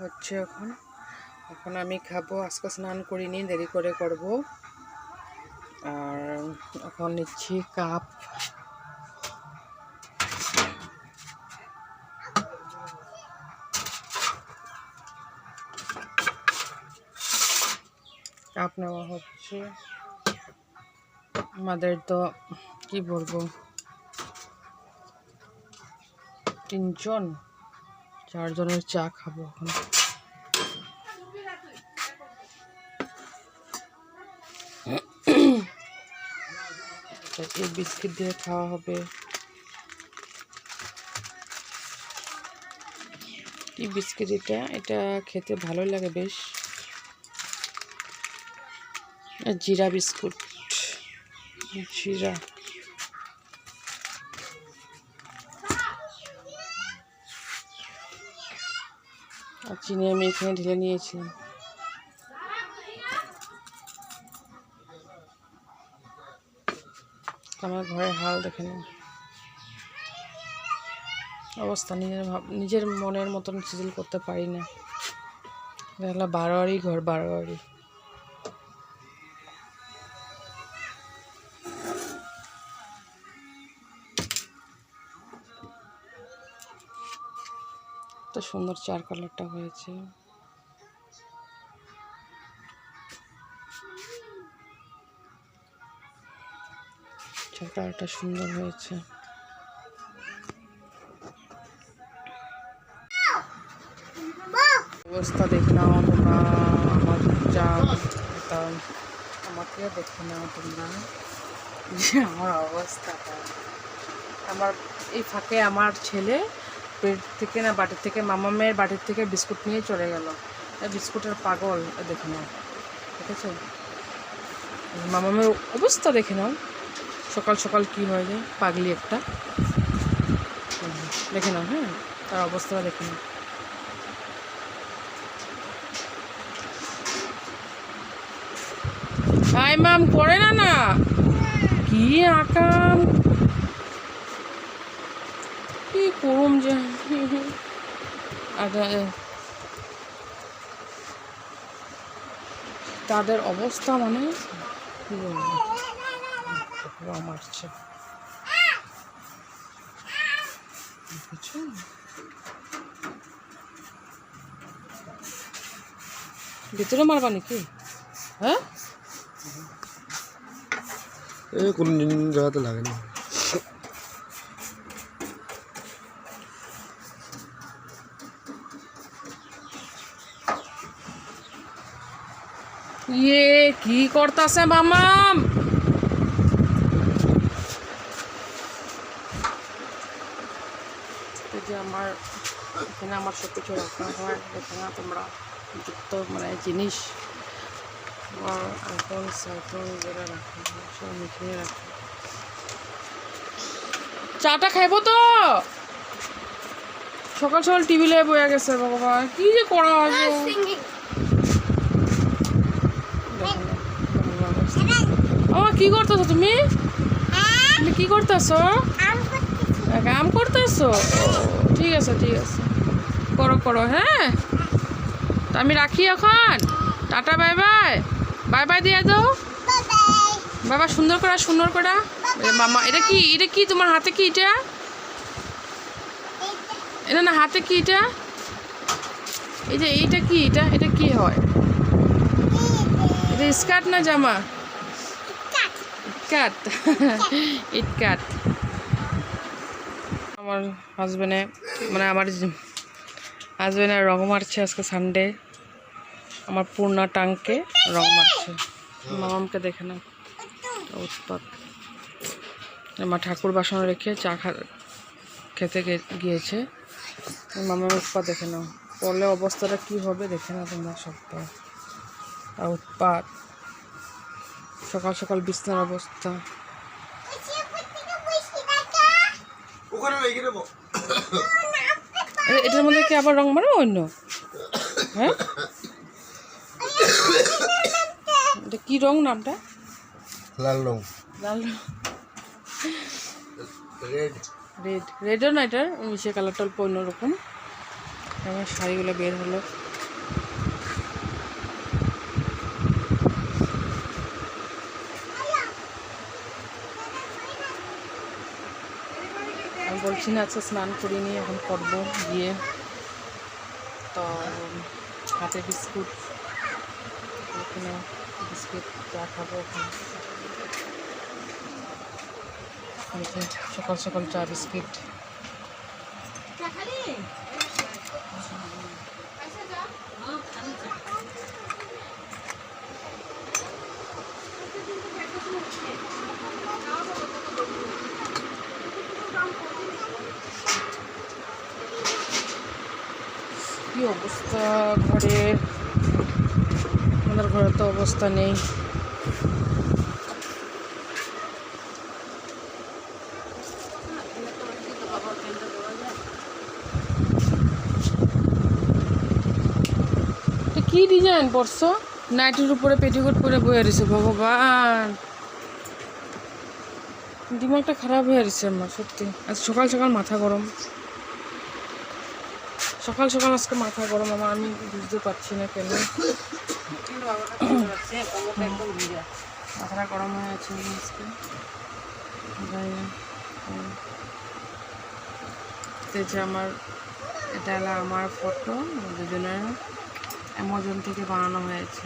হচ্ছে এখন। এখন আমি খাব, আজকে স্নান করিনি, দেরি করে করব। আর এখন নিচ্ছি কাপ। কাপ নেওয়া হচ্ছে। আমাদের তো, কি বলব? তিনজন। চারজনের চা খাব এখন। এই বিস্কিট দিয়ে খাওয়া হবে। কি বিস্কিট এটা? এটা খেতে ভালো লাগে বেশ। জিরা বিস্কুট। জিরা। আর চিনি আমি এখানে ঢেলে নিয়েছিলাম। আমার ঘরের হাল দেখে নিন। অবস্থা নিজের নিজের মনের মতন সিজিল করতে পারি না। বারোয়ারি, ঘর বারোয়ারি। তো সুন্দর চার কালারটা হয়েছে। চার কালারটা সুন্দর হয়েছে। অবস্থা দেখে নাও তোমরা, আমার যা আমাকে দেখে নাও তোমরা যে আমার অবস্থাটা। আমার এই ফাঁকে আমার ছেলে পেট থেকে না বাটির থেকে, মামামের বাটির থেকে বিস্কুট নিয়ে চলে গেল। বিস্কুটের পাগল দেখে নাও। ঠিক আছে? মামামের অবস্থা দেখে নাও। সকাল সকাল কি হয়ে যায় পাগলি একটা। দেখে নাও হ্যাঁ? তার অবস্থাটা দেখে নাও। হাই মাম, পড়ে না না? কি আকাম? কি করুম যে? তাদের অবস্থা মানে মারছে? ভিতরে মারবা নাকি? হ্যাঁ? এই কোনো জায়গাতে লাগে না ইয়ে কি করতাছে মামাম? আমার, এখানে আমার সব কিছু রাখা হয়, এখানে তোমরা যুক্ত মানে জিনিস আমার আইফোন যেটা রাখা হয়, সব এখানে রাখি। চাটা খাইবো তো? সকাল সকাল টিভি লেগে বয়ে গেছে বাবা কি যে করা হয় কি করতেছো তুমি? তুমি কি করতেছো? কাম করতেছো। ঠিক আছে ঠিক আছে। করো করো হ্যাঁ? তো আমি রাখি এখন। Tata bye bye. Bye bye দিয়ে দাও। বাবা সুন্দর করা সুন্দর করা। মামা এটা কি? এটা কি? তোমার হাতে কি এটা? এটা না হাতে কি এটা? এই যে এইটা কি? এটা এটা কি হয়? এটা স্কার্ট না জামা? কাট ইট কাট আমার হাজবেন্ডে মানে আমার হাজবেন্ডে রং মারছে আজকে সানডে আমার পূর্ণা টাংকে রং মারছে। মামামকে দেখে না উৎপাত। আমার ঠাকুর বাসন রেখে চা খা খেতে গিয়েছে। মামার উৎপাত দেখে নাও। পড়লে অবস্থাটা কি হবে দেখে না তোমরা সবটা উৎপাত। সকাল সকাল বিছনার অবস্থা। এটার মধ্যে কি আবার রং মারো অন্য? হ্যাঁ? এটা কি রং নামটা? লাল রং। লাল রেড রেড রেডও না এটার মিশে কালারটা অল্প অন্যরকম আমার শাড়িগুলো বের হলো। বলছি না আচ্ছা স্নান করিনি এখন করব গিয়ে। তো হাতে বিস্কুট, এখানে বিস্কুট চা খাব ওখানে সকাল সকাল চা বিস্কিট। কি অবস্থা ঘরে? আমাদের ঘরে তো অবস্থা নেই। কি ডিজাইন পরছো? নাইটির উপরে পেটিকোট পরে বয়ে রয়েছে ভগবান। দিমাগটা খারাপ হয়ে রয়েছে আমার, সত্যি। আজ সকাল সকাল মাথা গরম। সকাল সকাল আজকে মাথা গরম আমার আমি বুঝতে পারছি না কেন। মাথাটা গরম হয়ে আছে আজকে। যে আমার, এটা হলো আমার ফটো দুজনের। অ্যামাজন থেকে বানানো হয়েছে।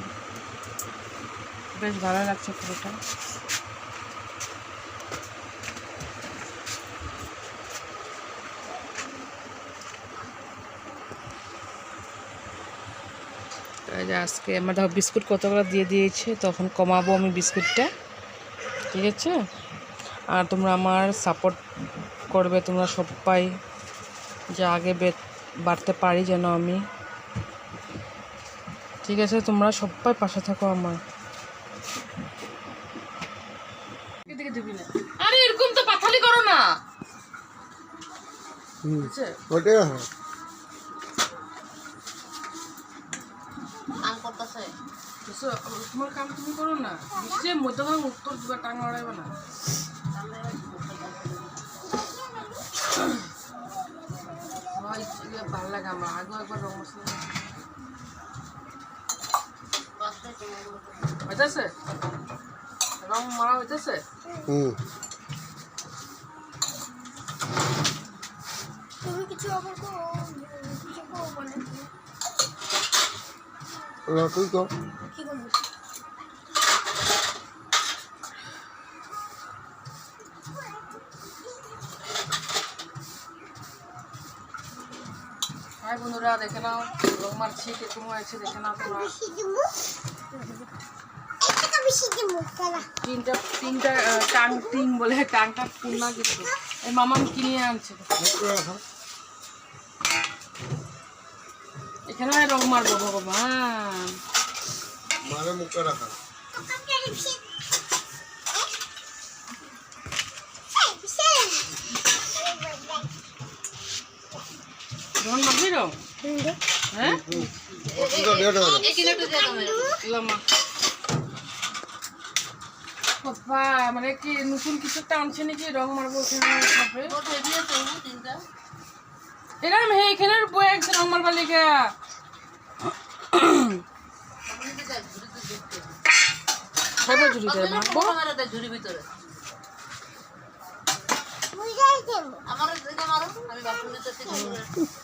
বেশ ভালো লাগছে ফটোটা যে আজকে আমার দেখো বিস্কুট কতগুলো দিয়ে দিয়েছে, তখন কমাবো আমি বিস্কুটটা, ঠিক আছে? আর তোমরা আমার সাপোর্ট করবে, তোমরা সবাই যে আগে বাড়তে পারি যেন আমি, ঠিক আছে? তোমরা সবাই পাশে থাকো আমার। আরে এরকম তো পাথালি করো না। ওটাই তোমার কাম তুমি করো না। বুঝছে মধ্যখানে উত্তর দিবা টাং লড়াইবে না। ইয়ে লাগে আমার? আগেও একবার রং মশলা হইতেছে? রং মারা হইতেছে? হুম। তুমি কিছু আবার কো কিছু কো বলে তুই কর হাই বন্ধুরা দেখে নাও রং মারছি কীরকম হয়েছে দেখে নাও তোমরা তিনটা তিনটা টাং টিং বলে টাংটা পূর্ণা কিছু এই মামা কিনে আনছে এখানে রং মারবো ভগবান। মারে মুখে রাখা। ওকে রং মারবি রং? হ্যাঁ? মানে কি নতুন কিছু একটা আনছে নাকি রং মারবো এখানে? সবে এরকম হে এখানে বই একজন রং বালিকা খাইবো মারবো ঝুড়ি ভিতরে। দেমু আমার আমি বাথরুম